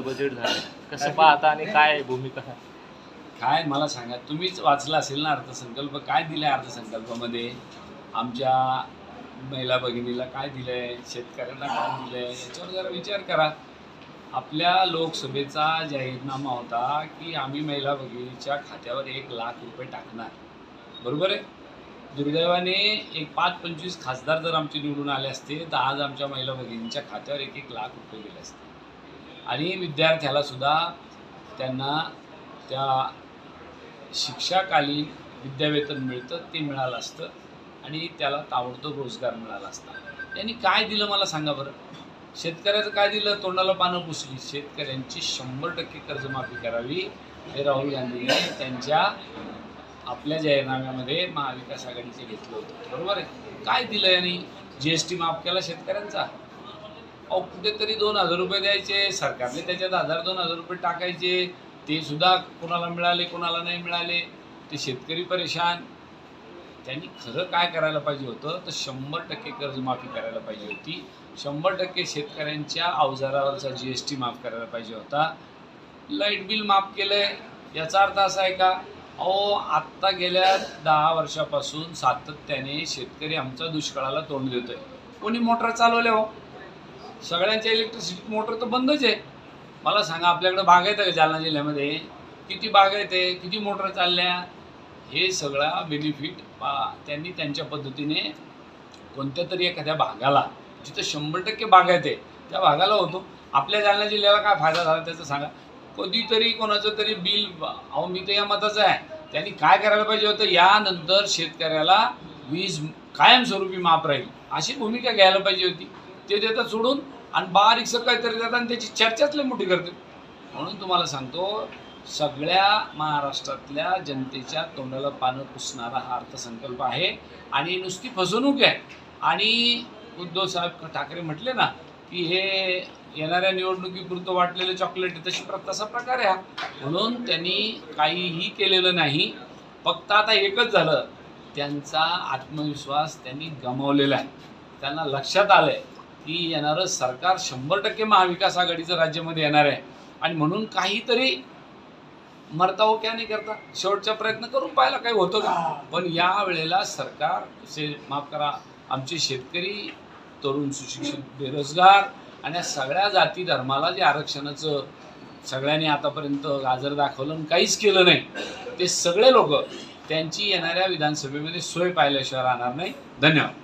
Budget झालं कसं पाहता आणि काय भूमिका? काय मला सांगा तुम्हीच वाचला असेल ना अर्थसंकल्प? काय दिलाय अर्थसंकल्पामध्ये? आमच्या महिला भगिनीला काय दिलंय? शेतकऱ्यांना काय दिलंय? याच्यावर जरा विचार करा. आपल्या लोकसभेचा जाहीरनामा होता की आम्ही महिला भगिनीच्या खात्यावर एक लाख रुपये टाकणार. बरोबर आहे? दुर्दैवाने एक पाच पंचवीस खासदार जर आमचे निवडून आले असते तर आज आमच्या महिला भगिनींच्या खात्यावर एक एक लाख रुपये गेले असते. आणि विद्यार्थ्याला सुद्धा त्यांना त्या शिक्षाकालीन विद्यावेतन मिळतं ते मिळालं असतं आणि त्याला ताबडतोब रोजगार मिळाला असता. यांनी काय दिलं मला सांगा बरं? शेतकऱ्याचं काय दिलं? तोंडाला पानं पुसली. शेतकऱ्यांची शंभर टक्के कर्जमाफी करावी हे राहुल गांधीने त्यांच्या आपल्या जाहीरनाम्यामध्ये महाविकास आघाडीचे घेतलं होतं. बरोबर आहे? काय दिलं यांनी? जी एस टी माफ केला शेतकऱ्यांचा? कुठेतरी दोन हजार रुपये द्यायचे सरकारने त्याच्यात हजार दोन हजार रुपये टाकायचे ते सुद्धा कोणाला मिळाले कोणाला नाही मिळाले ते शेतकरी परेशान. त्यांनी खरं काय करायला पाहिजे होतं तर शंभर टक्के कर्जमाफी करायला पाहिजे होती. शंभर टक्के शेतकऱ्यांच्या अवजारावरचा जी एस टी माफ करायला पाहिजे होता. लाइट बिल माफ केलं आहे याचा अर्थ असा आहे का? अहो आत्ता गेल्या दहा वर्षापासून सातत्याने शेतकरी आमचा दुष्काळाला तोंड देतोय. कोणी मोटर चालवल्या हो? सगळ्यांच्या इलेक्ट्रिसिटी मोटर तर बंदच आहे. मला सांगा आपल्याकडे बाग आहेत का जालना जिल्ह्यामध्ये? किती बाग आहेत आहे किती मोटर चालल्या? हे सगळा बेनिफिट त्यांनी त्यांच्या पद्धतीने कोणत्या तरी एखाद्या भागाला जिथं शंभर टक्के बागायत आहे त्या भागाला होतो. आपल्या जालना जिल्ह्याला काय फायदा झाला त्याचं सांगा. कधीतरी कोणाचं तरी बिल अहो मी तर या मताचं आहे. त्यांनी काय करायला पाहिजे होतं? यानंतर शेतकऱ्याला वीज कायमस्वरूपी माफ राहील अशी भूमिका घ्यायला पाहिजे होती. ते देतात सोडून आणि बारीकसं काहीतरी देतात आणि त्याची चर्चाच लय मोठी करते म्हणून तुम्हाला सांगतो सगळ्या महाराष्ट्रातल्या जनतेच्या तोंडाला पानं पुसणारा हा अर्थसंकल्प आहे आणि नुसती फसवणूक आहे. आणि उद्धव साहेब ठाकरे म्हटले ना की हे येणाऱ्या निवडणुकीपुरतं वाटलेलं चॉकलेट आहे, तशी तसा प्रकार आहे हा. म्हणून त्यांनी काहीही केलेलं नाही. फक्त आता एकच झालं. त्यांचा आत्मविश्वास त्यांनी गमावलेला आहे. त्यांना लक्षात आलं आहे की येणारं सरकार शंभर टक्के महाविकास आघाडीचं राज्यामध्ये येणार आहे. आणि म्हणून काहीतरी मरता हो क्या नाही करता. शेवटचा प्रयत्न करून पाहायला काही होतं का? पण या वेळेला सरकार से माफ करा आमचे शेतकरी तरुण सुशिक्षित बेरोजगार आणि या सगळ्या जाती धर्माला जे आरक्षणाचं सगळ्यांनी आतापर्यंत गाजर दाखवलं आणि काहीच केलं नाही ते सगळे लोक त्यांची येणाऱ्या विधानसभेमध्ये सोय पाहिल्याशिवाय राहणार नाही. धन्यवाद.